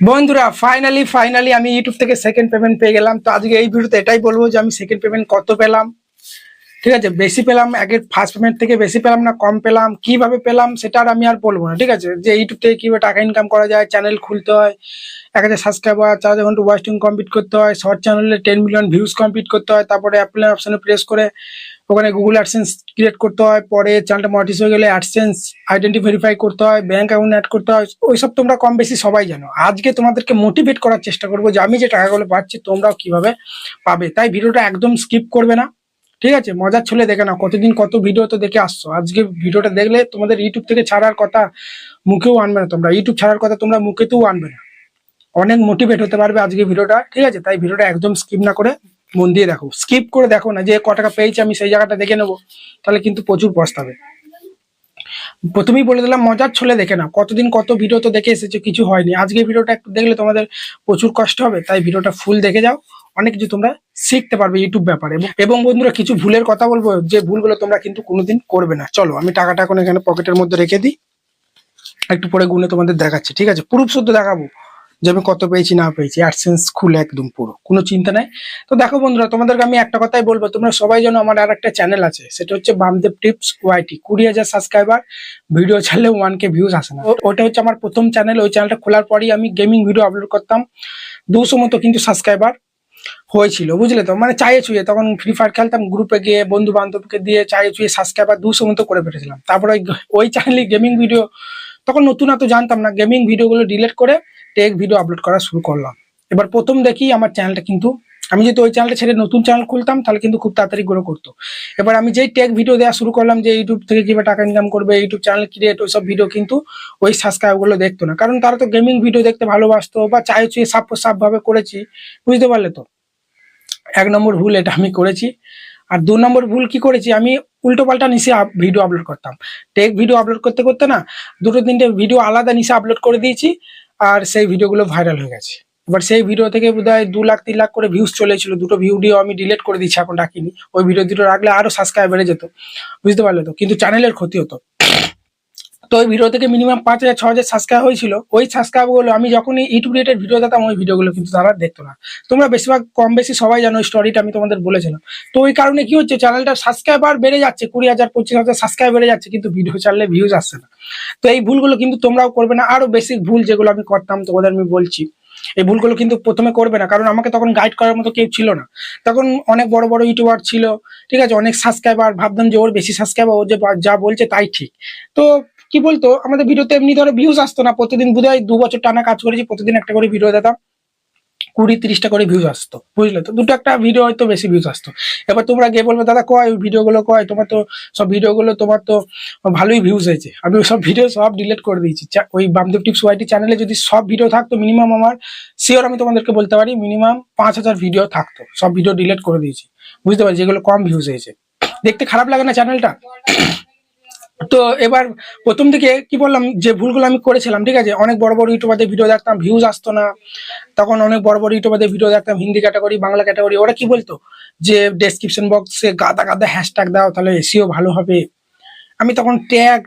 বন্ধুরা finally finally আমি YouTube থেকে সেকেন্ড পেমেন্ট পেয়ে গেলাম। তো আজকে এই ভিডিওতে এটাই বলব যে আমি সেকেন্ড পেমেন্ট কত পেলাম? ঠিক আছে, বেশি পেলাম, আগের ফার্স্ট পেমেন্ট থেকে বেশি পেলাম না, কম পেলাম, কীভাবে পেলাম সেটা আর আমি আর বলব না, ঠিক আছে? যে ইউটিউব থেকে কীভাবে টাকা ইনকাম করা যায় চ্যানেল খুলতে হয়, এক হাজার সাবস্ক্রাইবার চার হাজার ঘণ্টা ওয়াচিং কমপ্লিট করতে হয় শর্ট চ্যানেলে টেন মিলিয়ন ভিউজ কমপ্লিট করতে হয়, তারপরে অ্যাপ্লাই অপশনে প্রেস করে ওখানে গুগল অ্যাডসেন্স ক্রিয়েট করতে হয়, পরে চ্যানেলটা মনিটাইজ হয়ে গেলে অ্যাডসেন্স আইডেন্টি ভেরিফাই করতে হয় ব্যাংক অ্যাকাউন্ট অ্যাড করতে হয়, ওইসব তোমরা কম বেশি সবাই জানো। আজকে তোমাদেরকে মোটিভেট করার চেষ্টা করব যে আমি যে টাকাগুলো পাচ্ছি তোমরাও কীভাবে পাবে। তাই ভিডিওটা একদম স্কিপ করবে না। ঠিক আছে? মজার ছেলে দেখে না কতদিন কত ভিডিও তো দেখে আসছো। আজকে ভিডিওটা দেখলে তোমাদের ইউটিউব থেকে ছাড়ার কথা মুখেও আনবে না তোমরা। ইউটিউব ছাড়ার কথা তোমরা মুখেতেও আনবে না। অনেক মোটিভেট হতে পারবে আজকে ভিডিওটা। ঠিক আছে? তাই ভিডিওটা একদম স্কিপ না করে মন দিয়ে দেখো। স্কিপ করে দেখো না যে ক টাকা পেয়েছি আমি সেই জায়গাটা দেখে নেব। তাহলে কিন্তু প্রচুর পস্তাবে। প্রথমেই বলে দিলাম, মজার ছলে দেখে না কতদিন কত ভিডিও তো দেখে এসেছ, কিছু হয়নি। আজকে ভিডিওটা একটু দেখলে তোমাদের প্রচুর কষ্ট হবে, তাই ভিডিওটা ফুল দেখে যাও। অনেক কিছু তোমরা শিখতে পারবে ইউটিউব ব্যাপারে। এবং- এবং বন্ধুরা, কিছু ভুলের কথা বলব, যে ভুলগুলো তোমরা কিন্তু কোনোদিন করবে না। চলো, আমি টাকাটা এখন এখানে পকেটের মধ্যে রেখে দিই। একটু পরে গুনে তোমাদের দেখাচ্ছি। ঠিক আছে? প্রুফ শুদ্ধ দেখাবো। যে আমি কত পেয়েছি, না পেয়েছি অ্যাডসেন্স খুলে একদম পুরো, কোনো চিন্তা নাই। তো দেখো বন্ধুরা, তোমাদেরকে আমি একটা কথাই বলব, তোমরা সবাই জানো আমার আর একটা চ্যানেল আছে, সেটা হচ্ছে বামদেব টিপস ওয়াইটি কুড়ি হাজার সাবস্ক্রাইবার ভিডিও ছাড়লে ওয়ান কে ভিউজ আসে না। ওটা হচ্ছে আমার প্রথম চ্যানেল ওই চ্যানেলটা খোলার পরই আমি গেমিং ভিডিও আপলোড করতাম, দুশো মতো কিন্তু সাবস্ক্রাইবার হয়েছিল, বুঝলে তো? মানে চায়ে চুয়ে তখন ফ্রি ফায়ার খেলতাম গ্রুপে গিয়ে বন্ধু বান্ধবকে দিয়ে চায়ে চুয়ে সাবস্ক্রাইবার দুশো মতো করে ফেলেছিলাম। তারপরে ওই ওই চ্যানেলে গেমিং ভিডিও তখন নতুন এত জানতাম না গেমিং ভিডিওগুলো ডিলিট করে টেক ভিডিও আপলোড করা শুরু করলাম। এবার প্রথম দেখি আমার চ্যানেলটা কিন্তু, আমি যদি ওই চ্যানেলটা ছেড়ে নতুন চ্যানেল খুলতাম, তাহলে কিন্তু খুব তাড়াতাড়ি গ্রো করতো। এবার আমি যেই টেক ভিডিও দেওয়া শুরু করলাম, যে ইউটিউব থেকে কীভাবে টাকা ইনকাম করবে ইউটিউব চ্যানেল ক্রিয়েট ওইসব ভিডিও কিন্তু ওই সাবস্ক্রাইবগুলো দেখতো না। কারণ তারা তো গেমিং ভিডিও দেখতে ভালোবাসতো বা চাই চুয়ে সাপ সাপ ভাবে করেছি, বুঝতে পারলে তো? এক নম্বর ভুল এটা আমি করেছি। আর দু নম্বর ভুল কি করেছি? আমি উল্টো পাল্টা নিচে ভিডিও আপলোড করতাম। টেক ভিডিও আপলোড করতে করতে না, দুটো তিনটে ভিডিও আলাদা নিচে আপলোড করে দিয়েছি। আর সেই ভিডিওগুলো ভাইরাল হয়ে গেছে। এবার সেই ভিডিও থেকে বোধ হয় দু লাখ, তিন লাখ করে ভিউজ চলেছিল দুটো ভিডিও আমি ডিলিট করে দিচ্ছি, এখন রাখিনি। ওই ভিডিও দুটো রাখলে আরও সাবস্ক্রাইব বেড়ে যেত। বুঝতে পারলে তো? কিন্তু চ্যানেলের ক্ষতি হতো। তো ওই ভিডিও থেকে মিনিমাম পাঁচ হাজার, ছ হাজার সাবস্ক্রাইব হয়েছিল। ওই সাবস্ক্রাইবগুলো আমি যখনই ইউটিউব রিলেটেড ভিডিও দিতাম ওই ভিডিওগুলো কিন্তু তারা দেখতো না। তোমরা বেশিরভাগ কম বেশি সবাই জানো স্টোরিটা আমি তোমাদের বলেছিলাম। তো ওই কারণে কি হচ্ছে চ্যানেলটা সাবস্ক্রাইবার বেড়ে যাচ্ছে, কুড়ি হাজার, পঁচিশ হাজার সাবস্ক্রাইব বেড়ে যাচ্ছে, কিন্তু ভিডিও চাললে ভিউজ আসছে না। তো এই ভুলগুলো কিন্তু তোমরাও করবে না। আরও বেসিক ভুল যেগুলো আমি করতাম, তোমাদের আমি বলছি। এই ভুলগুলো কিন্তু প্রথমে করবে না, কারণ আমাকে তখন গাইড করার মতো কেউ ছিল না। তখন অনেক বড় বড় ইউটিউবার ছিল, ঠিক আছে? অনেক সাবস্ক্রাইবার ভাবতাম যে ওর বেশি সাবস্ক্রাইবার ও যে যা বলছে তাই ঠিক। তো কি বলতো, আমাদের ভিডিওতে এমনি ধরো ভিউজ আসতো না, প্রতিদিন বোধ হয় দু বছর টানা কাজ করেছি, প্রতিদিন একটা করে ভিডিও দিতাম কুড়ি তিরিশটা করে ভিউজ আসতো, বুঝলে তো? দুটো একটা ভিডিও হয়তো বেশি ভিউজ আসতো। এবার তোমরা গিয়ে বলবে, দাদা, কয় ওই ভিডিওগুলো কয়? তোমার তো সব ভিডিওগুলো তোমার তো ভালোই ভিউজ হয়েছে। আমি ওই সব ভিডিও সব ডিলিট করে দিয়েছি। ওই বামদেব টিপস ওয়াইটি চ্যানেলে যদি সব ভিডিও থাকতো মিনিমাম আমার শিওর আমি তোমাদেরকে বলতে পারি মিনিমাম পাঁচ হাজার ভিডিও থাকতো, সব ভিডিও ডিলিট করে দিয়েছি। বুঝতে পারছি যেগুলো কম ভিউজ হয়েছে। দেখতে খারাপ লাগে না চ্যানেলটা তো এবার প্রথম থেকে কি বললাম, যে ভুলগুলো আমি করেছিলাম, ঠিক আছে? অনেক বড় বড় ইউটিউবারদের ভিডিও দেখতাম ভিউজ আসতো না। তখন অনেক বড় বড় ইউটিউবারদের ভিডিও দেখতাম, হিন্দি ক্যাটাগরি বাংলা ক্যাটাগরি ওরা কি বলতো? যে ডেসক্রিপশন বক্সে গাদা গাদা হ্যাশট্যাগ দাও, তাহলে এসিও ভালো হবে। আমি তখন ট্যাগ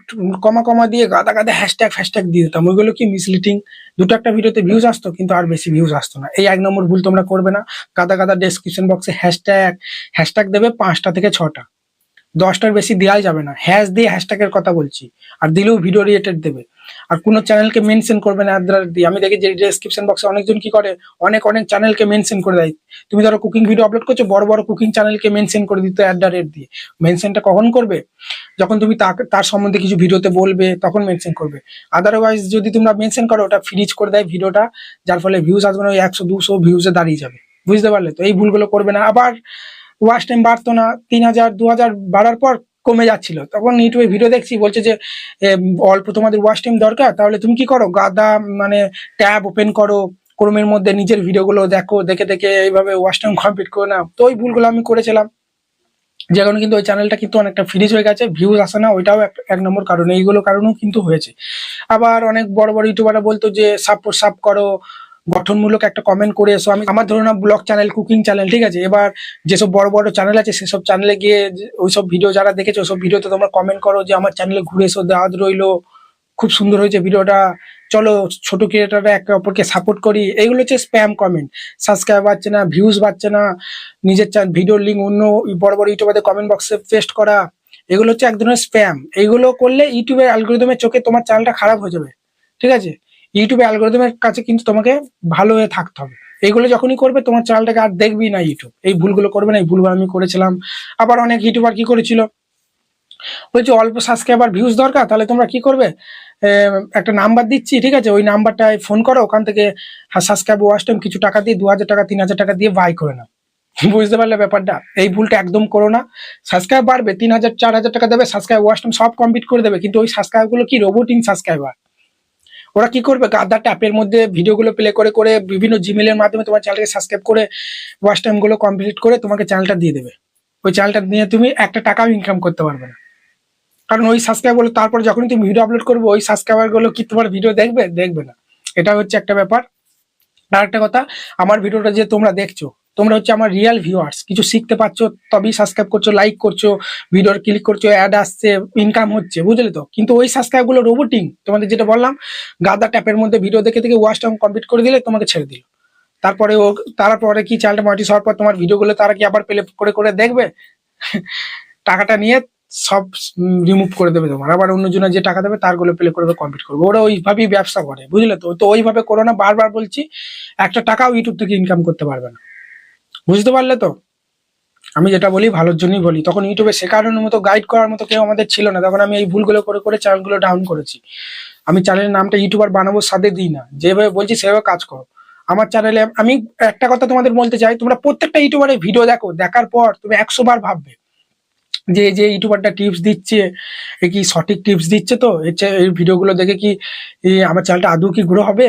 কমা কমা দিয়ে গাদা গাদা হ্যাশট্যাগ ফ্যাশট্যাগ দিয়ে দিতাম। ওইগুলো কি মিসলিডিং দুটো একটা ভিডিওতে ভিউজ আসতো, কিন্তু আর বেশি ভিউজ আসতো না। এই এক নম্বর ভুল তোমরা করবে না। গাদা গাদা ডেসক্রিপশন বক্সে হ্যাশট্যাগ হ্যাশট্যাগ দেবে পাঁচটা থেকে ছটা। দশটার বেশি দেওয়াই যাবে না। হ্যাশ দিয়ে হ্যাশট্যাগের কথা বলছি। আর দিলেও ভিডিও রিলেটেড দেবে। আর কোনো চ্যানেলকে মেনশন করবে না অ্যাড্রাস দিয়ে আমি দেখি যে ডেসক্রিপশন বক্সে অনেকজন কি করে, অনেক অনেক চ্যানেলকে মেনশন করে দেয়। তুমি ধরো কুকিং ভিডিও আপলোড করছ, বড় বড় কুকিং চ্যানেলকে মেনশন করে দিতে অ্যাড রেট দিয়ে। মেনশনটা কখন করবে? যখন তুমি তার সম্বন্ধে কিছু ভিডিওতে বলবে, তখন মেনশন করবে। আদারওয়াইজ যদি তোমরা মেনশন করো, ওটা ফ্রিজ করে দেয় ভিডিওটা যার ফলে ভিউজ আসবে না, ওই একশো, দুশো ভিউজে দাঁড়িয়ে যাবে। বুঝতে পারলে তো? এই ভুলগুলো করবে না। আবার ওয়াচ টাইম বাড়তো না, তিন হাজার, দু হাজার বাড়ার পর কমে যাচ্ছিল। তখন ইউটিউবে ভিডিও দেখছি, বলছে যে অল্প তোমাদের ওয়াশ টাইম দরকার, তাহলে তুমি কি করো? গাদা মানে ট্যাব ওপেন করো, ক্রোমের মধ্যে নিজের ভিডিওগুলো দেখো, দেখে দেখে এইভাবে ওয়াশ টাইম কমপ্লিট করে নাও তো ওই ভুলগুলো আমি করেছিলাম। যে কারণে কিন্তু ওই চ্যানেলটা কিন্তু অনেকটা ফ্রিজ হয়ে গেছে ভিউজ আসে না, ওইটাও এক- নম্বর কারণ। এইগুলো কারণেও কিন্তু হয়েছে। আবার অনেক বড় বড় ইউটিউবাররা বলতো যে সাপ সাপ করো গঠনমূলক একটা কমেন্ট করে এসো। আমি আমার ধরুন ব্লগ চ্যানেল কুকিং চ্যানেল ঠিক আছে? এবার যেসব বড় বড় চ্যানেল আছে, সেসব চ্যানেলে গিয়ে ওইসব ভিডিও যারা দেখেছ, ওইসব ভিডিওতে তোমরা কমেন্ট করো যে আমার চ্যানেলে ঘুরে এসো, দাঁত রইল, খুব সুন্দর হয়েছে ভিডিওটা চলো, ছোট ক্রিয়েটাররা একে অপরকে সাপোর্ট করি। এইগুলো হচ্ছে স্প্যাম কমেন্ট সাবস্ক্রাইব বাড়ছে না ভিউজ বাড়ছে না, নিজের ভিডিওর লিঙ্ক অন্য বড় বড় ইউটিউবারদের কমেন্ট বক্সে পেস্ট করা। এগুলো হচ্ছে এক ধরনের স্প্যাম এইগুলো করলে ইউটিউবের অ্যালগোরিদমের চোখে তোমার চ্যানেলটা খারাপ হয়ে যাবে। ঠিক আছে? ইউটিউবে অ্যালগোরিদমের কাছে কিন্তু তোমাকে ভালো হয়ে থাকতে হবে। এইগুলো যখনই করবে, তোমার চ্যানেলটাকে আর দেখবি না ইউটিউব এই ভুলগুলো করবে না, এই ভুলগুলো আমি করেছিলাম। আবার অনেক ইউটিউবার কি করেছিল? বলছি, অল্প সাবস্ক্রাইবার ভিউজ দরকার, তাহলে তোমরা কি করবে? একটা নাম্বার দিচ্ছি, ঠিক আছে? ওই নাম্বারটায় ফোন করো, ওখান থেকে সাবস্ক্রাইব ওয়াশ টাইম কিছু টাকা দিয়ে দু হাজার টাকা তিন হাজার টাকা দিয়ে বাই করে নাও। বুঝতে পারলে ব্যাপারটা? এই ভুলটা একদম করো না। সাবস্ক্রাইব বাড়বে তিন হাজার চার হাজার টাকা দেবে সাবস্ক্রাইব ওয়াচ টাইম সব কমপ্লিট করে দেবে। কিন্তু ওই সাবস্ক্রাইবগুলো কি? রোবোটিং সাবস্ক্রাইবার ওরা কি করবে? গাদার ট্যাপের মধ্যে ভিডিওগুলো প্লে করে করে বিভিন্ন জিমেলের মাধ্যমে তোমার চ্যানেলকে সাবস্ক্রাইব করে ওয়াচ টাইমগুলো কমপ্লিট করে তোমাকে চ্যানেলটা দিয়ে দেবে। ওই চ্যানেলটা নিয়ে তুমি একটা টাকাও ইনকাম করতে পারবে না। কারণ ওই সাবস্ক্রাইবগুলো তারপর যখন তুমি ভিডিও আপলোড করবে, ওই সাবস্ক্রাইবারগুলো কি তোমার ভিডিও দেখবে? দেখবে না। এটা হচ্ছে একটা ব্যাপার। আর একটা কথা, আমার ভিডিওটা যে তোমরা দেখছ তোমরা হচ্ছে আমার রিয়েল ভিউয়ার্স কিছু শিখতে পারছ, তবেই সাবস্ক্রাইব করছ লাইক করছ ভিডিওর ক্লিক করছ অ্যাড আসছে ইনকাম হচ্ছে, বুঝলে তো? কিন্তু ওই সাবস্ক্রাইবগুলো রোবোটিং তোমাদের যেটা বললাম, গাদা ট্যাপের মধ্যে ভিডিও দেখে দেখে ওয়াচ টাইম কমপ্লিট করে দিলে তোমাকে ছেড়ে দিল। তারপরে ও, তারপরে কি চ্যানেলটা মনিটিস হওয়ার পর তোমার ভিডিওগুলো তারা কি আবার প্লে করে করে দেখবে? টাকাটা নিয়ে সব রিমুভ করে দেবে তোমার। আবার অন্যজনের যে টাকা দেবে তারগুলো প্লে করবে কমপ্লিট করবে। ওরা ওইভাবেই ব্যবসা করে, বুঝলে তো? তো ওইভাবে করো না, বারবার বলছি, একটা টাকাও ইউটিউব থেকে ইনকাম করতে পারবে না। বুঝতে পারলে তো? আমি যেটা বলি ভালোর জন্যই বলি। তখন ইউটিউবে শেখানোর মতো গাইড করার মতো কেউ আমাদের ছিল না। তখন আমি এই ভুলগুলো করে করে চ্যানেলগুলো ডাউন করেছি। আমি চ্যানেলের নামটা ইউটিউবার বানাবো সাথে দিই না। যেভাবে বলছি, সেভাবে কাজ করো। আমার চ্যানেলে আমি একটা কথা তোমাদের বলতে চাই, তোমরা প্রত্যেকটা ইউটিউবারের ভিডিও দেখো। দেখার পর তুমি একশো বার ভাববে যে যে ইউটিউবারটা টিপস দিচ্ছে, এ কি সঠিক টিপস দিচ্ছে তো? এই ভিডিওগুলো দেখে কি আমার চ্যানেলটা আদৌ কি গ্রো হবে?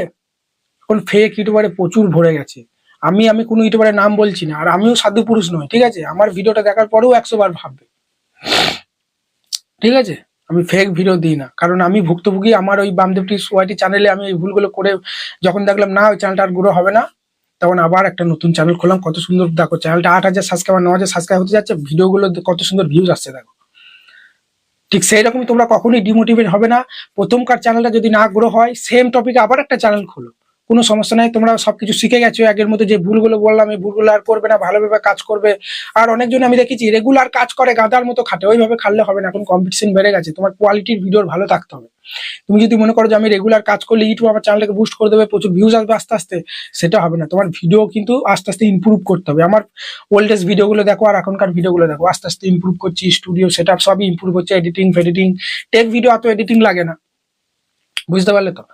এখন ফেক ইউটিউবারে প্রচুর ভরে গেছে। আমি আমি কোনো ইউটিউবারের নাম বলছি না, আর আমিও সাধু পুরুষ নই, ঠিক আছে? আমার ভিডিওটা দেখার পরেও একশো বার ভাববে। ঠিক আছে? আমি ফেক ভিডিও দিই না, কারণ আমি ভুক্তভোগী, আমার ওই বামদেব টি ওয়াইটি চ্যানেলে আমি এই ভুলগুলো করে যখন দেখলাম, না, ওই চ্যানেলটা আর গ্রো হবে না, তখন আবার একটা নতুন চ্যানেল খুললাম, কত সুন্দর, দেখো চ্যানেলটা আট হাজার সাবস্ক্রাইবার ন হাজার সাবস্ক্রাইব হতে যাচ্ছে ভিডিওগুলো কত সুন্দর ভিউজ আসছে, দেখো। ঠিক সেই রকম তোমরা কখনোই ডিমোটিভেট হবে না। প্রথমকার চ্যানেলটা যদি না গ্রো হয় সেম টপিকে আবার একটা চ্যানেল খোলো। কোনো সমস্যা নাই, তোমরা সবকিছু শিখে গেছো। আগের মতো যে ভুলগুলো বললাম, এই ভুলগুলো আর করবে না, ভালোভাবে কাজ করবে। আর অনেকজন আমি দেখেছি রেগুলার কাজ করে, গাদার মতো খাটে। ওইভাবে খাটলে হবে না, এখন কম্পিটিশন বেড়ে গেছে। তোমার কোয়ালিটির ভিডিওর ভালো থাকতে হবে। তুমি যদি মনে করো যে আমি রেগুলার কাজ করলে ইউটিউব আমার চ্যানেলটাকে বুস্ট করে দেবে, প্রচুর ভিউজ আসবে আস্তে আস্তে, সেটা হবে না। তোমার ভিডিও কিন্তু আস্তে আস্তে ইমপ্রুভ করতে হবে। আমার ওল্ডেস্ট ভিডিওগুলো দেখো আর এখনকার ভিডিওগুলো দেখো। আস্তে আস্তে ইম্প্রুভ করছি স্টুডিও সেট সবই ইমপ্রুভ হচ্ছে এডিটিং ফেডিটিং টেক ভিডিও অত এডিটিং লাগে না। বুঝতে পারলে তো?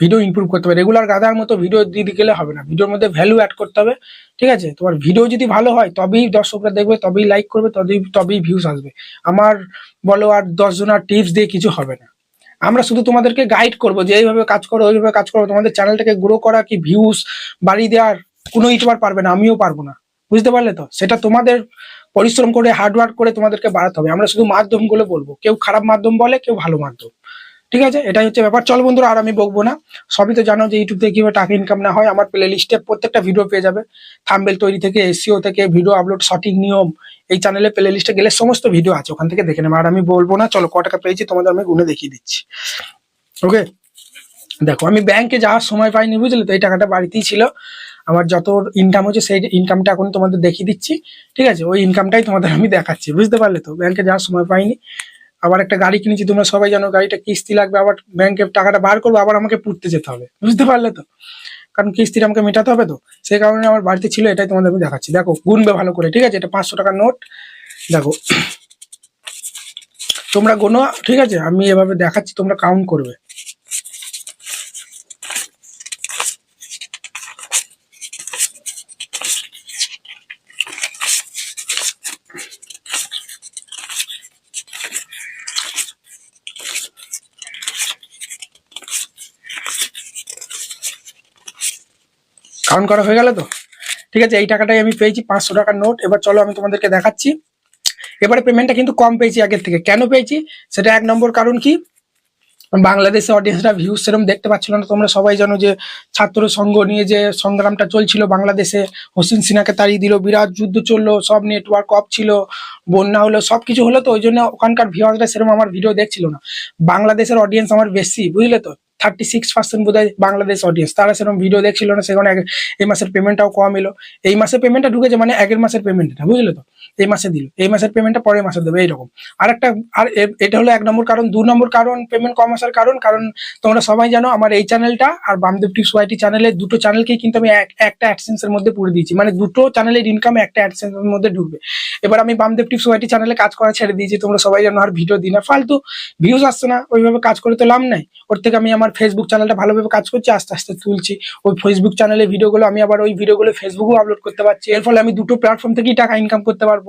ভিডিও ইমপ্রুভ করতে হবে রেগুলার গাদার মতো ভিডিও দিয়ে গেলে হবে না। ভিডিওর মধ্যে ভ্যালু অ্যাড করতে হবে, ঠিক আছে? তোমার ভিডিও যদি ভালো হয়, তবেই দর্শকরা দেখবে, তবেই লাইক করবে, তবেই তবেই ভিউজ আসবে। আমার বলো আর দশজনার টিপস দিয়ে কিছু হবে না। আমরা শুধু তোমাদেরকে গাইড করব যে এইভাবে কাজ করো, ওইভাবে কাজ করো। তোমাদের চ্যানেলটাকে গ্রো করা কি ভিউজ বাড়িয়ে দেওয়ার কোনো ইউটিউবার পারবে না, আমিও পারব না। বুঝতে পারলে তো? সেটা তোমাদের পরিশ্রম করে হার্ডওয়ার্ক করে তোমাদেরকে বাড়াতে হবে। আমরা শুধু মাধ্যমগুলো বলব। কেউ খারাপ মাধ্যম বলে, কেউ ভালো মাধ্যম। ঠিক আছে? এটাই হচ্ছে ব্যাপার। চল বন্ধুরা, আর আমি বকবো না। সবই তো জানো যে ইউটিউব থেকে কীভাবে টাকা ইনকাম না হয়। আমার প্লে লিস্টে প্রত্যেকটা ভিডিও পেয়ে যাবে। থাম্বেল তৈরি থেকে এসিও থেকে ভিডিও আপলোড সঠিক নিয়ম, এই চ্যানেলে প্লে লিস্টে গেলে সমস্ত ভিডিও আছে। ওখান থেকে দেখে নেবে। আর আমি বলব না, চলো ক টাকা পেয়েছি, তোমাদের আমি গুনে দেখিয়ে দিচ্ছি। ওকে দেখো, আমি ব্যাংকে যাওয়ার সময় পাইনি, বুঝলে তো? এই টাকাটা বাড়িতেই ছিল। আমার যত ইনকাম হচ্ছে, সেই ইনকামটা এখন তোমাদের দেখিয়ে দিচ্ছি। ঠিক আছে? ওই ইনকামটাই তোমাদের আমি দেখাচ্ছি। বুঝতে পারলে তো? ব্যাংকে যাওয়ার সময় পাইনি। আবার একটা গাড়ি কিনেছি, তোমরা সবাই জানো, গাড়িটা কিস্তি লাগবে, আবার ব্যাংকে টাকাটা বার করব, আবার আমাকে পুড়তে যেতে হবে। বুঝতে পারলে তো? কারণ কিস্তিটা আমাকে মেটাতে হবে তো? সেই কারণে আমার বাড়িতে ছিল, এটাই তোমাদের আমি দেখাচ্ছি। দেখো, গুনবে ভালো করে, ঠিক আছে? এটা পাঁচশো টাকার নোট। দেখো, তোমরা গোনো, ঠিক আছে? আমি এভাবে দেখাচ্ছি, তোমরা কাউন্ট করবে। কাউন্ট করা হয়ে গেল তো? ঠিক আছে, এই টাকাটাই আমি পেয়েছি, পাঁচশো টাকার নোট। এবার চলো আমি তোমাদেরকে দেখাচ্ছি। এবারে পেমেন্টটা কিন্তু কম পেয়েছি আগের থেকে। কেন পেয়েছি? সেটা এক নম্বর কারণ কি? বাংলাদেশে অডিয়েন্সরা ভিউজ সেরকম দেখতে পাচ্ছিল না। তোমরা সবাই জানো যে ছাত্র সংঘ নিয়ে যে সংগ্রামটা চলছিল বাংলাদেশে, হোসেন সিনাকে তাড়িয়ে দিল, বিরাট যুদ্ধ চলল, সব নেটওয়ার্ক অফ ছিল, বন্যা হলো সব কিছু হলো তো, ওই জন্য ওখানকার ভিউয়ার্সরা সেরকম আমার ভিডিও দেখছিল না। বাংলাদেশের অডিয়েন্স আমার বেশি, বুঝলে তো? থার্টি সিক্স পার্সেন্ট বোধ হয় বাংলাদেশ অডিয়েন্স তারা সেরকম ভিডিও দেখছিল না, সেখানে এই মাসের পেমেন্টটাও কম এলো। এই মাসের পেমেন্টটা ঢুকেছে মানে আগের মাসের পেমেন্টটা বুঝলে তো? এই মাসে দিল। এই মাসের পেমেন্টটা পরের মাসে দেবে, এইরকম। আর একটা আর এটা হলো এক নম্বর কারণ। দু নম্বর কারণ পেমেন্ট কম আসার কারণ। কারণ তোমরা সবাই জানো, আমার এই চ্যানেলটা আর বামদেব টিপস ওয়াইটি চ্যানেলের দুটো চ্যানেলকেই কিন্তু আমি এক- একটা অ্যাডসেন্সের মধ্যে পুরে দিয়েছি। মানে দুটো চ্যানেলের ইনকাম একটা অ্যাডসেন্সের মধ্যে ঢুকবে। এবার আমি বামদেব টিপস ওয়াইটি চ্যানেলে কাজ করা ছেড়ে দিয়েছি। তোমরা সবাই জানো আর ভিডিও দিই না। ফালতু ভিউজ আসছে না। ওইভাবে কাজ করে তো লাভ নাই। ওর থেকে আমি আমার ফেসবুক চ্যানেলটা ভালোভাবে কাজ করছে, আস্তে আস্তে তুলছি। ওই ফেসবুক চ্যানেলে ভিডিওগুলো আমি আবার ওই ভিডিওগুলো ফেসবুকেও আপলোড করতে পারছি। এর ফলে আমি দুটো প্ল্যাটফর্ম থেকেই টাকা ইনকাম করতে পারব।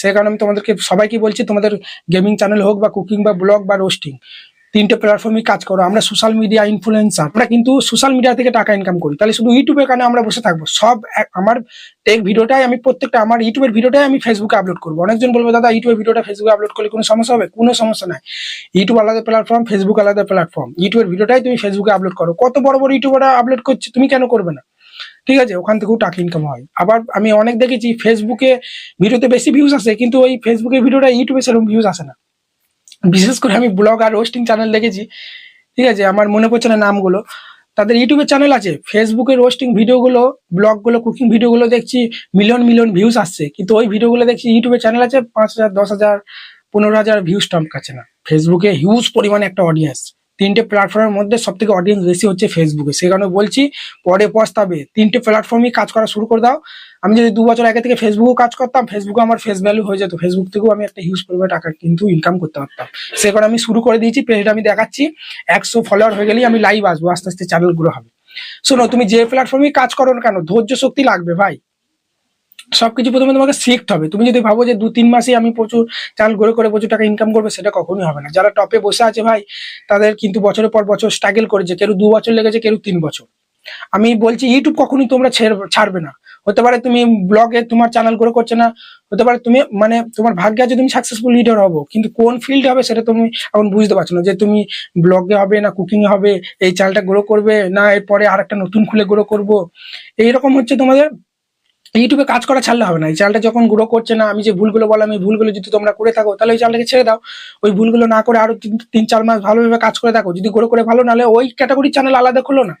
সে কারণে আমি তোমাদেরকে সবাইকে বলছি, তোমাদের গেমিং চ্যানেল হোক বা কুকিং বা ব্লগ বা রোস্টিং তিনটে প্ল্যাটফর্মে কাজ করো, আমরা সোশ্যাল মিডিয়া ইনফ্লুয়েন্সার আমরা কিন্তু সোশ্যাল মিডিয়া থেকে টাকা ইনকাম করি। তাহলে শুধু ইউটিউবের কারণে আমরা বসে থাকব। সব আমার টেক ভিডিওটাই আমি প্রত্যেকটা, আমার ইউটিউবের ভিডিওটাই আমি ফেসবুকে আপলোড করব। অনেকজন বলব, দাদা ইউটিউবের ভিডিওটা ফেসবুকে আপলোড করলে কোনো সমস্যা হবে? কোনো সমস্যা নাই। ইউটিউব আলাদা প্ল্যাটফর্ম ফেসবুক আলাদা প্ল্যাটফর্ম ইউটিউবের ভিডিওটাই তুমি ফেসবুকে আপলোড করো। কত বড় বড় ইউটিউবাররা আপলোড করছে, তুমি কেন করবে না? ঠিক আছে, ওখান থেকেও টাকা ইনকাম হয়। আবার আমি অনেক দেখেছি ফেসবুকে ভিডিওতে বেশি ভিউজ আসে, কিন্তু ওই ফেসবুকের ভিডিওটা ইউটিউবে সেরকম ভিউজ আসে না। বিশেষ করে আমি ব্লগ আর রোস্টিং চ্যানেল দেখেছি, ঠিক আছে? আমার মনে পড়ছে না নামগুলো। তাদের ইউটিউবের চ্যানেল আছে। ফেসবুকে রোস্টিং ভিডিওগুলো ব্লগগুলো কুকিং ভিডিওগুলো দেখছি মিলিয়ন মিলিয়ন ভিউজ আসছে। কিন্তু ওই ভিডিওগুলো দেখছি ইউটিউবে চ্যানেল আছে, পাঁচ হাজার, দশ হাজার, পনেরো হাজার ভিউজ টম কাছে না। ফেসবুকে হিউজ পরিমাণে একটা অডিয়েন্স তিনটে প্ল্যাটফর্মের মধ্যে সব থেকে অডিয়েন্স বেশি হচ্ছে ফেসবুকে সেই কারণে বলছি, পরে পস্তাবে। তিনটে প্ল্যাটফর্মই কাজ করা শুরু করে দাও। আমি যদি দু বছর আগে থেকে ফেসবুকও কাজ করতাম ফেসবুকে আমার ফেস ভ্যালু হয়ে যেত। ফেসবুক থেকেও আমি একটা হিউজ পরিমাণে টাকা কিন্তু ইনকাম করতে পারতাম। সে কারণে আমি শুরু করে দিয়েছি পেজটা আমি দেখাচ্ছি। একশো ফলোয়ার হয়ে গেলেই আমি লাইভ আসব, আস্তে আস্তে চ্যানেল গ্রো হবে। শোনো, তুমি যে প্ল্যাটফর্মে কাজ করো না কেন, ধৈর্য শক্তি লাগবে ভাই। সবকিছু প্রথমে তোমাকে শিখতে হবে। তুমি যদি ভাবো যে দু তিন মাসে আমি প্রচুর চাল করে করে প্রচুর টাকা ইনকাম করবে, সেটা কখনোই হবে না। যারা টপে বসে আছে ভাই, তাদের কিন্তু বছরের পর বছর স্ট্রাগল করেছে। কেউ দু বছর লেগেছে, কেউ তিন বছর। আমি বলছি ইউটিউব কখনোই তোমরা ছেড়- ছাড়বে না। হতে পারে তুমি ব্লগে তোমার চ্যানেল গ্রো করছে না, হতে পারে তুমি মানে তোমার ভাগ্যে আছে তুমি সাকসেসফুল লিডার হব, কিন্তু কোন ফিল্ড হবে সেটা তুমি এখন বুঝতে পারছ না যে তুমি ব্লগে হবে না কুকিং হবে, এই চ্যানেলটা গ্রো করবে না, এরপরে আর একটা নতুন খুলে গ্রো করব। এইরকম হচ্ছে তোমাদের ইউটিউবে কাজ করা ছাড়লে হবে না। এই চ্যানেলটা যখন গ্রো করছে না, আমি যে ভুলগুলো বললাম, এই ভুলগুলো যদি তোমরা করে থাকো, তাহলে ওই চ্যানেলটাকে ছেড়ে দাও। ওই ভুলগুলো না করে আরও তিন চার মাস ভালোভাবে কাজ করে থাকো। যদি গ্রো করে ভালো, নাহলে ওই ক্যাটাগরির চ্যানেল আলাদা খোলো না।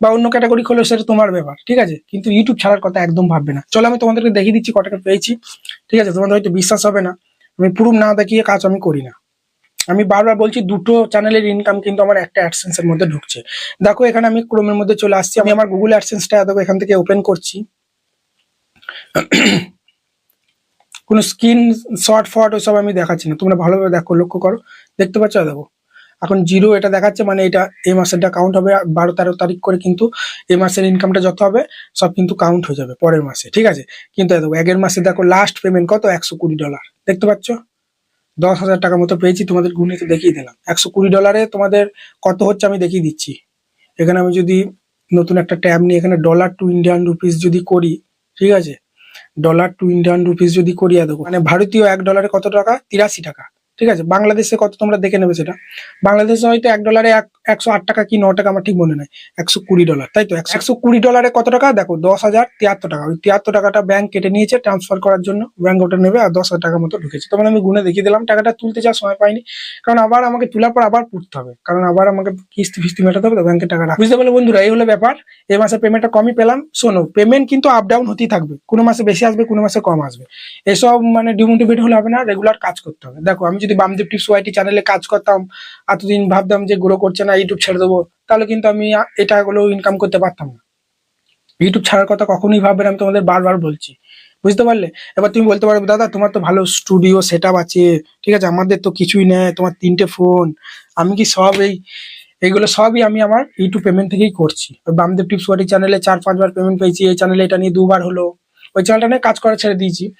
বা অন্য ক্যাটাগরি খোলো, সেটা তোমার ব্যাপার, ঠিক আছে? কিন্তু ইউটিউব ছাড়ার কথা একদম ভাববে না। চলো, আমি তোমাদেরকে দেখিয়ে দিচ্ছি কটাকা পেয়েছি, ঠিক আছে? তোমাদের হয়তো বিশ্বাস হবে না। আমি প্রুফ না দেখিয়ে কাজ আমি করি না। আমি বারবার বলছি, দুটো চ্যানেলের ইনকাম কিন্তু আমার একটা অ্যাডসেন্স এর মধ্যে ঢুকছে। দেখো, এখানে আমি ক্রোমের মধ্যে চলে আসছি। আমি আমার গুগল অ্যাডসেন্সটা দেখো, এখান থেকে ওপেন করছি। কোনো স্ক্রিন শর্ট ফট ওসব আমি দেখাচ্ছি না। তোমরা ভালোভাবে দেখো, লক্ষ্য করো। দেখতে পাচ্ছ? দেখো। এখন জিরো এটা দেখাচ্ছে মানে এটা এই মাসেরটা কাউন্ট হবে বারো, তেরো তারিখ করে কিন্তু এই মাসের ইনকামটা যত হবে, সব কিন্তু কাউন্ট হয়ে যাবে পরের মাসে, ঠিক আছে? কিন্তু দেখো, আগের মাসে দেখো লাস্ট পেমেন্ট কত? একশো কুড়ি ডলার দেখতে পাচ্ছ? দশ হাজার টাকা মতো পেয়েছি, তোমাদের গুণে তো দেখিয়ে দিলাম। একশো কুড়ি ডলারে তোমাদের কত হচ্ছে আমি দেখিয়ে দিচ্ছি। এখানে আমি যদি নতুন একটা ট্যাব নিয়ে এখানে ডলার টু ইন্ডিয়ান রুপিস যদি করি, ঠিক আছে? ডলার টু ইন্ডিয়ান রুপিস যদি করিয়া দেবো মানে ভারতীয় এক ডলারে কত টাকা? তিরাশি টাকা। ঠিক আছে? বাংলাদেশে কত তোমরা দেখে নেবে সেটা? বাংলাদেশে হয়তো এক ডলারে এক একশো আট টাকা কি ন টাকা আমার ঠিক মনে নাই। একশো কুড়ি ডলার তাই তো? একশো কুড়ি ডলারে কত টাকা? দেখো, দশ হাজার তিয়াত্তর টাকা। ওই তিয়াত্তর টাকাটা ব্যাংক কেটে নিয়েছে ট্রান্সফার করার জন্য। ব্যাংক ওটা নেবে আর দশ হাজার টাকা মতো ঢুকেছে। তখন আমি গুনে দেখিয়ে দিলাম, টাকাটা তুলতে যাওয়ার সময় পাইনি। কারণ আবার আমাকে তোলার পর আবার পুড়তে হবে। কারণ আবার আমাকে কিস্তি ফিস্তি মেটাতে হবে, তো ব্যাংকের টাকা রাখ- বুঝতে পারলে বন্ধুরা, এই হলো ব্যাপার। এই মাসে পেমেন্টটা কমই পেলাম। শোনো পেমেন্ট কিন্তু আপ ডাউন হতেই থাকবে। কোনো মাসে বেশি আসবে, কোনো মাসে কম আসবে। এসব মানে ডিমোটিভেট হলে হবে না রেগুলার কাজ করতে হবে। দেখো, আমি যদি বামদেব টিপস ওয়াইটি চ্যানেলে কাজ করতাম, এতদিন ভাবতাম যে গ্রো করছে না ইউটিউব ছেড়ে দেবো, তাহলে কিন্তু আমি আ- এটা গুলো ইনকাম করতে পারতাম না। ইউটিউব ছাড়ার কথা কখনোই ভাববেন আমি তোমাদের বারবার বলছি। বুঝতে পারলে? এবার তুমি বলতে পারবে দাদা, তোমার তো ভালো স্টুডিও সেট আছে, ঠিক আছে? আমাদের তো কিছুই নেই, তোমার তিনটে ফোন আমি কি সব এই, এইগুলো সবই আমি আমার ইউটিউব পেমেন্ট থেকেই করছি। ওই বামদেব টিপস ওয়াটি চ্যানেলে চার, পাঁচবার পেমেন্ট পেয়েছি, এই চ্যানেলে এটা নিয়ে দুবার হলো। ওই চ্যানেলটা নিয়ে কাজ করা ছেড়ে দিয়েছি।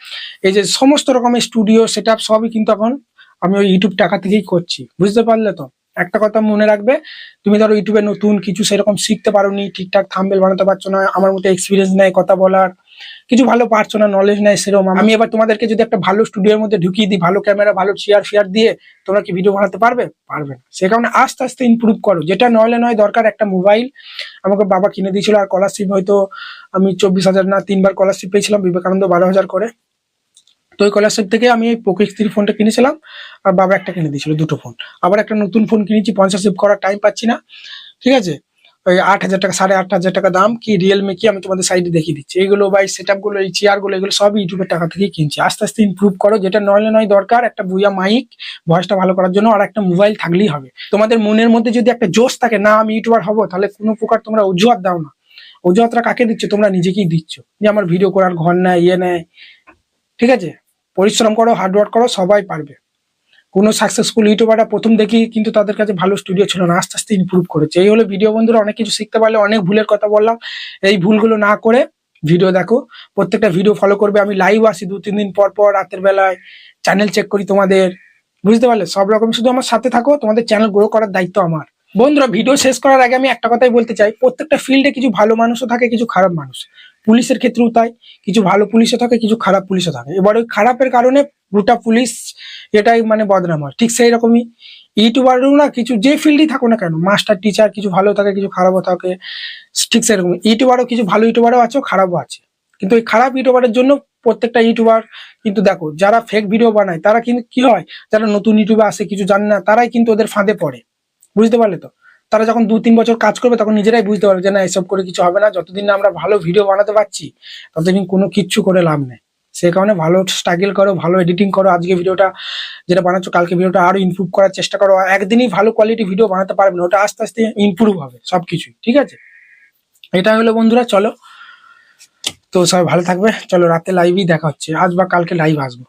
এই যে সমস্ত রকমের স্টুডিও সেট সবই কিন্তু এখন আমি ওই ইউটিউব টাকা থেকেই করছি, বুঝতে পারলে তো? একটা কথা মনে রাখবে, তুমি ধরো ইউটিউবে নতুন কিছু সেরকম শিখতে পারোনি, ঠিকঠাক থাম্বেল বানাতে পারছ না, আমার মতো এক্সপিরিয়েন্স নেই কথা বলার, কিছু ভালো পারছ না নলেজ নাই সেরকম, আমি এবার তোমাদেরকে যদি একটা ভালো স্টুডিওর মধ্যে ঢুকিয়ে দিই, ভালো ক্যামেরা ভালো চেয়ার ফিয়ার দিয়ে, তোমরা কি ভিডিও বানাতে পারবে? পারবে না। সে কারণে আস্তে আস্তে ইমপ্রুভ করো। যেটা নইলে নয়, দরকার একটা মোবাইল আমাকে বাবা কিনে দিয়েছিল আর স্কলারশিপ হয়তো আমি চব্বিশ হাজার না তিনবার স্কলারশিপ পেয়েছিলাম, বিবেকানন্দ বারো হাজার করে। তো ওই স্কলারশিপ থেকে আমি এই পোকো থ্রি ফোনটা কিনেছিলাম, আর বাবা একটা কিনে দিয়েছিল, দুটো ফোন আবার একটা নতুন ফোন কিনেছি স্পন্সরশিপ করার টাইম পাচ্ছি না, ঠিক আছে? ওই আট হাজার টাকা, সাড়ে আট হাজার টাকা দাম, কি রিয়েলমি কি আমি তোমাদের সাইডে দেখিয়ে দিচ্ছি। এইগুলো বা এই সেট আপগুলো এই চেয়ারগুলো এগুলো সবই ইউটিউবের টাকা থেকেই কিনছি। আস্তে আস্তে ইম্প্রুভ করো, যেটা নইলে নয় দরকার, একটা বুয়া মাইক ভয়েসটা ভালো করার জন্য, আর একটা মোবাইল থাকলেই হবে। তোমাদের মনের মধ্যে যদি একটা জোশ থাকে, না, আমি ইউটিউবার হব তাহলে কোনো প্রকার তোমরা অজুহাত দাও না। অজুহাতটা কাকে দিচ্ছ? তোমরা নিজেকেই দিচ্ছ। যে আমার ভিডিও করার ঘর নেয় ইয়ে নেয় ঠিক আছে? পরিশ্রম করো হার্ডওয়ার্ক করো, সবাই পারবে। কোনো সাকসেসফুল ইউটিউবাররা প্রথম দেখি কিন্তু তাদের কাছে ভালো স্টুডিও ছিল না, আস্তে আস্তে ইমপ্রুভ করেছে। এই হলো ভিডিও বন্ধুরা, অনেক কিছু শিখতে পারলে অনেক ভুলের কথা বললাম। এই ভুলগুলো না করে ভিডিও দেখো। প্রত্যেকটা ভিডিও ফলো করবে। আমি লাইভ আসি দু, তিন দিন পর পর, রাতের বেলায়। চ্যানেল চেক করি তোমাদের। বুঝতে পারলে? সব রকম। শুধু আমার সাথে থাকো, তোমাদের চ্যানেল গ্রো করার দায়িত্ব আমার। বন্ধুরা ভিডিও শেষ করার আগে আমি একটা কথাই বলতে চাই। প্রত্যেকটা ফিল্ডে কিছু ভালো মানুষও থাকে, কিছু খারাপ মানুষ। পুলিশের ক্ষেত্রেও তাই। কিছু ভালো পুলিশও থাকে, কিছু খারাপ পুলিশও থাকে। এবার ওই খারাপের কারণে গোটা পুলিশ এটাই মানে বদনাম হয়। ঠিক সেই রকমই ইউটিউবারও না কিছু যে ফিল্ডই থাকো না কেন, মাস্টার, টিচার, কিছু ভালো থাকে, কিছু খারাপও থাকে, ঠিক সেরকম ইউটিউবারও কিছু ভালো ইউটিউবারও আছে, খারাপও আছে। কিন্তু ওই খারাপ ইউটিউবারের জন্য প্রত্যেকটা ইউটিউবার কিন্তু দেখো, যারা ফেক ভিডিও বানায়, তারা কিন্তু কি হয়? যারা নতুন ইউটিউবে আসে, কিছু জানে না, তারাই কিন্তু ওদের ফাঁদে পড়ে। বুঝতে পারলে তো? তারা যখন দু তিন বছর কাজ করবে তখন নিজেরাই বুঝতে পারবে যে না, এসব করে কিছু হবে না। যতদিন না আমরা ভালো ভিডিও বানাতে পারছি, ততদিন কোনো কিচ্ছু করে লাভ নেই। সেই কারণে ভালো স্ট্রাগল করো, ভালো এডিটিং করো। আজকে ভিডিওটা যেটা বানাচ্ছো, কালকে ভিডিওটা আরও ইমপ্রুভ করার চেষ্টা করো। একদিনই ভালো কোয়ালিটি ভিডিও বানাতে পারবে না। ওটা আস্তে আস্তে ইমপ্রুভ হবে সবকিছুই, ঠিক আছে? এটা হলো বন্ধুরা, চলো। তো সবাই ভালো থাকবে। চলো রাতে লাইভই দেখা হচ্ছে। আজ বা কালকে লাইভ আসব।